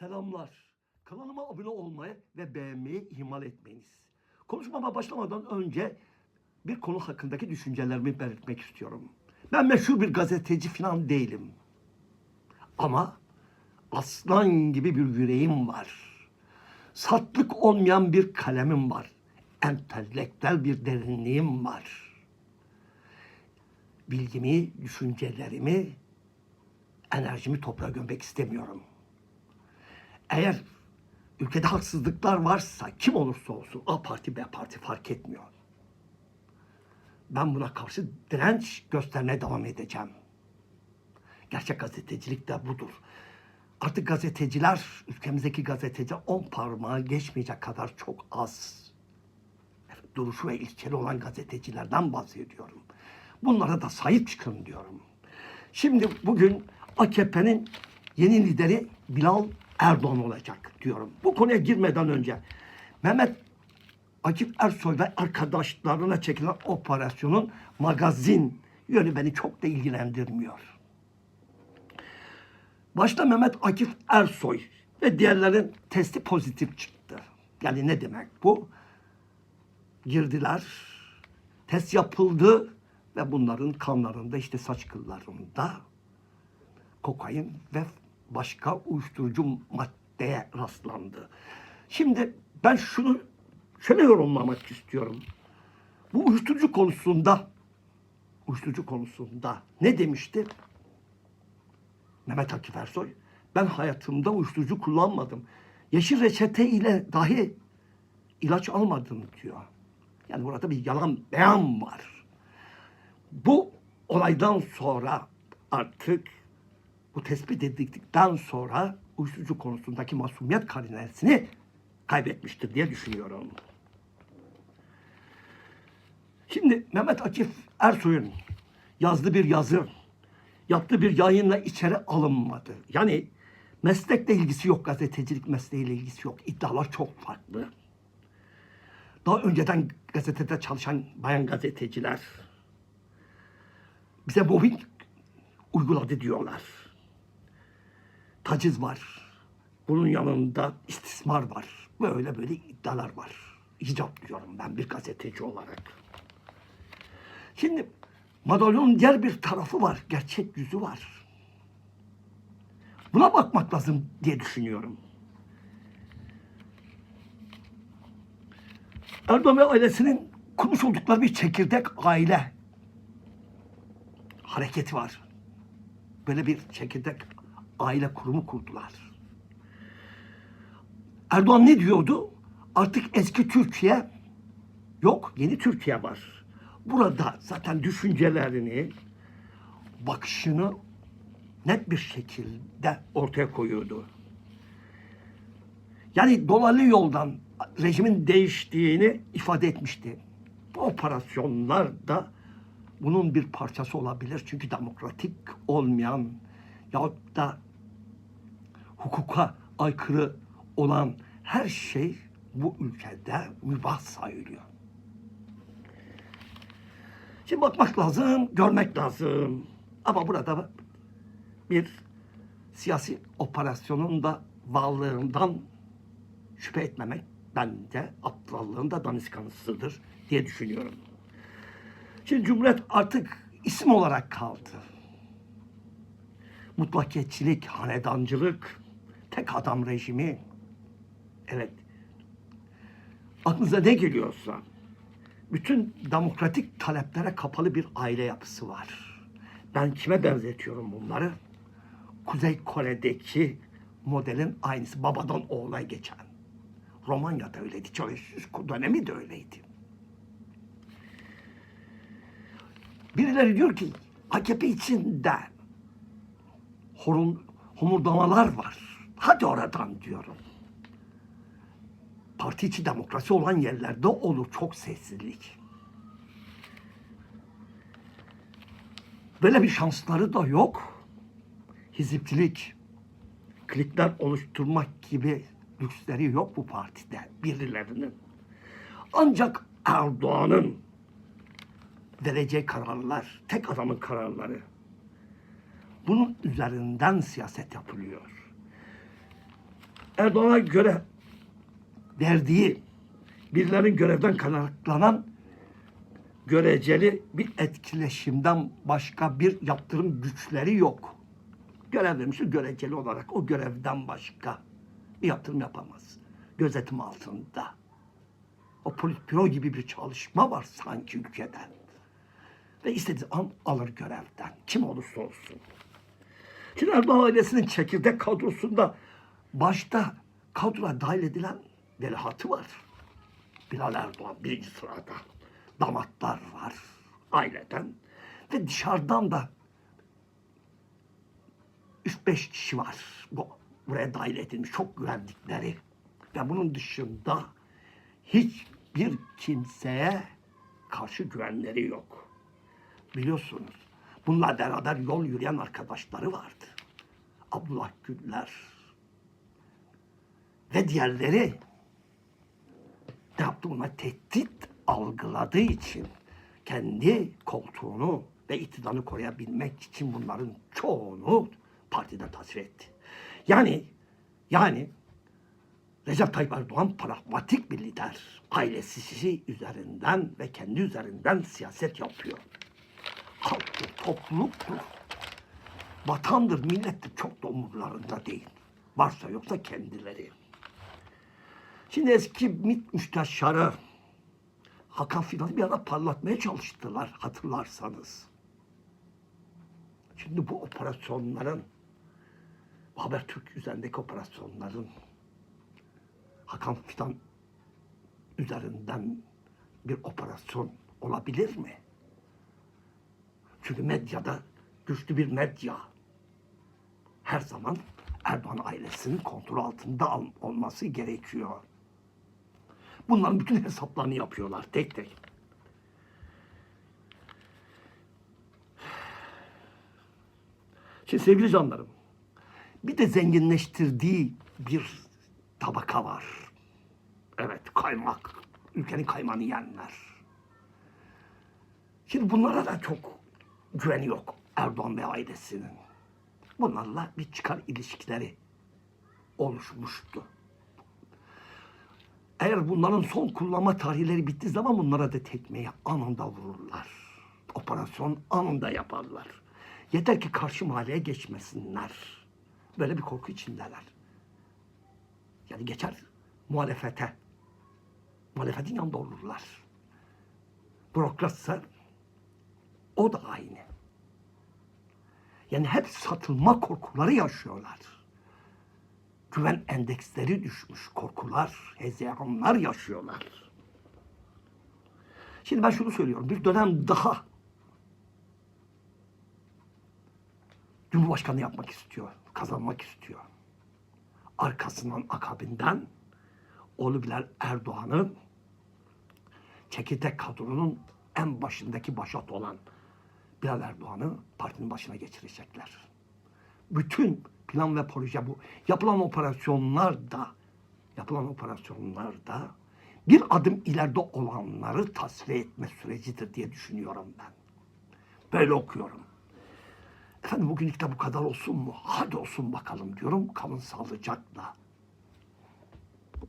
Selamlar. Kanalıma abone olmayı ve beğenmeyi ihmal etmeyiniz. Konuşmama başlamadan önce bir konu hakkındaki düşüncelerimi belirtmek istiyorum. Ben meşhur bir gazeteci falan değilim. Ama aslan gibi bir yüreğim var. Satlık olmayan bir kalemim var. Entelektüel bir derinliğim var. Bilgimi, düşüncelerimi, enerjimi toprağa gömmek istemiyorum. Eğer ülkede haksızlıklar varsa kim olursa olsun A parti B parti fark etmiyor. Ben buna karşı direnç göstermeye devam edeceğim. Gerçek gazetecilik de budur. Artık gazeteciler, ülkemizdeki gazeteciler on parmağı geçmeyecek kadar çok az. Duruşu ve ilkeli olan gazetecilerden bahsediyorum. Bunlara da sahip çıkın diyorum. Şimdi bugün AKP'nin yeni lideri Bilal Erdoğan olacak diyorum. Bu konuya girmeden önce Mehmet Akif Ersoy ve arkadaşlarına çekilen operasyonun magazin yönü beni çok da ilgilendirmiyor. Başta Mehmet Akif Ersoy ve diğerlerin testi pozitif çıktı. Yani ne demek bu? Girdiler, test yapıldı ve bunların kanlarında işte saç kıllarında kokain ve başka uyuşturucu maddeye rastlandı. Şimdi ben şunu şöyle yorumlamak istiyorum. Bu uyuşturucu konusunda uyuşturucu konusunda ne demişti? Mehmet Akif Ersoy. Ben hayatımda uyuşturucu kullanmadım. Yeşil reçete ile dahi ilaç almadım diyor. Yani burada bir yalan beyan var. Bu olaydan sonra artık bu tespit edildikten sonra uyuşturucu konusundaki masumiyet karinesini kaybetmiştir diye düşünüyorum. Şimdi Mehmet Akif Ersoy'un yazdığı bir yazı, yaptığı bir yayınla içeri alınmadı. Yani meslekle ilgisi yok, gazetecilik mesleğiyle ilgisi yok. İddialar çok farklı. Daha önceden gazetede çalışan bayan gazeteciler bize mobbing uyguladı diyorlar. Taciz var. Bunun yanında istismar var. Böyle böyle iddialar var. İcap diyorum ben bir gazeteci olarak. Şimdi madalyonun diğer bir tarafı var. Gerçek yüzü var. Buna bakmak lazım diye düşünüyorum. Erdoğan ve ailesinin kurmuş oldukları bir çekirdek aile hareketi var. Böyle bir çekirdek aile kurumu kurdular. Erdoğan ne diyordu? Artık eski Türkiye yok, yeni Türkiye var. Burada zaten düşüncelerini, bakışını net bir şekilde ortaya koyuyordu. Yani dolaylı yoldan rejimin değiştiğini ifade etmişti. Bu operasyonlar da bunun bir parçası olabilir. Çünkü demokratik olmayan yahut da hukuka aykırı olan her şey bu ülkede mübah sayılıyor. Şimdi bakmak lazım, görmek lazım. Ama burada bir siyasi operasyonun da varlığından şüphe etmemek bence aptallığın da daniskasıdır diye düşünüyorum. Şimdi Cumhuriyet artık isim olarak kaldı. Mutlakiyetçilik, hanedancılık, tek adam rejimi. Evet. Aklınıza ne geliyorsa bütün demokratik taleplere kapalı bir aile yapısı var. Ben kime benzetiyorum bunları? Kuzey Kore'deki modelin aynısı babadan oğula geçen. Romanya'da öyleydi. Çavuşescu dönemi de öyleydi. Birileri diyor ki AKP içinde horun, homurdamalar var. Hadi oradan diyorum. Parti içi demokrasi olan yerlerde olur çok sessizlik. Böyle bir şansları da yok. Hizipçilik, klikler oluşturmak gibi lüksleri yok bu partide birilerinin. Ancak Erdoğan'ın vereceği kararlar, tek adamın kararları. Bunun üzerinden siyaset yapılıyor. Erdoğan'a göre verdiği birilerinin görevden kaynaklanan göreceli bir etkileşimden başka bir yaptırım güçleri yok. Görev vermiştir göreceli olarak o görevden başka bir yaptırım yapamaz. Gözetim altında. O politbüro gibi bir çalışma var sanki ülkeden. Ve istediği an alır görevden. Kim olursa olsun. Şimdi Erdoğan ailesinin çekirdek kadrosunda başta kadroya dahil edilen veliahtı var. Bilal Erdoğan birinci sırada. Damatlar var aileden. Ve dışarıdan da 3-5 kişi var. Bu, buraya dahil edilmiş çok güvendikleri. Ve bunun dışında hiçbir kimseye karşı güvenleri yok. Biliyorsunuz bununla beraber yol yürüyen arkadaşları vardı. Abdullah Güller ve diğerleri ne yaptı buna tehdit algıladığı için kendi koltuğunu ve iktidarını koruyabilmek için bunların çoğunu partiden tasfiye etti. Yani yani Recep Tayyip Erdoğan pragmatik bir lider. Ailesi üzerinden ve kendi üzerinden siyaset yapıyor. Halktır, topluluktur. Vatandır, millettir çok da umurlarında değil. Varsa yoksa kendileri. Şimdi eski MİT müsteşarı Hakan Fidan'ı bir ara parlatmaya çalıştılar hatırlarsanız. Şimdi bu operasyonların Habertürk üzerindeki operasyonların Hakan Fidan üzerinden bir operasyon olabilir mi? Çünkü medyada güçlü bir medya her zaman Erdoğan ailesinin kontrol altında al- olması gerekiyor. Bunların bütün hesaplarını yapıyorlar tek tek. Şimdi sevgili canlarım, bir de zenginleştirdiği bir tabaka var. Evet, kaymak. Ülkenin kaymağını yiyenler. Şimdi bunlara da çok güveni yok Erdoğan ve ailesinin. Bunlarla bir çıkar ilişkileri oluşmuştu. Eğer bunların son kullanma tarihleri bittiği zaman bunlara da tekmeyi anında vururlar. Operasyon anında yaparlar. Yeter ki karşı mahalleye geçmesinler. Böyle bir korku içindeler. Yani geçer muhalefete. Muhalefetin yanında olurlar. Bürokratsa o da aynı. Yani hep satılma korkuları yaşıyorlar. Güven endeksleri düşmüş korkular, hezeyanlar yaşıyorlar. Şimdi ben şunu söylüyorum. Bir dönem daha Cumhurbaşkanı yapmak istiyor, kazanmak istiyor. Arkasından akabinden oğlu Bilal Erdoğan'ı çekirdek kadronun en başındaki başat olan Bilal Erdoğan'ı partinin başına geçirecekler. Bütün plan ve proje bu. Yapılan operasyonlar da yapılan operasyonlar da bir adım ileride olanları tasfiye etme sürecidir diye düşünüyorum ben. Böyle okuyorum. Efendim bugünlük de bu kadar olsun mu? Hadi olsun bakalım diyorum. Kalın sağlıcakla.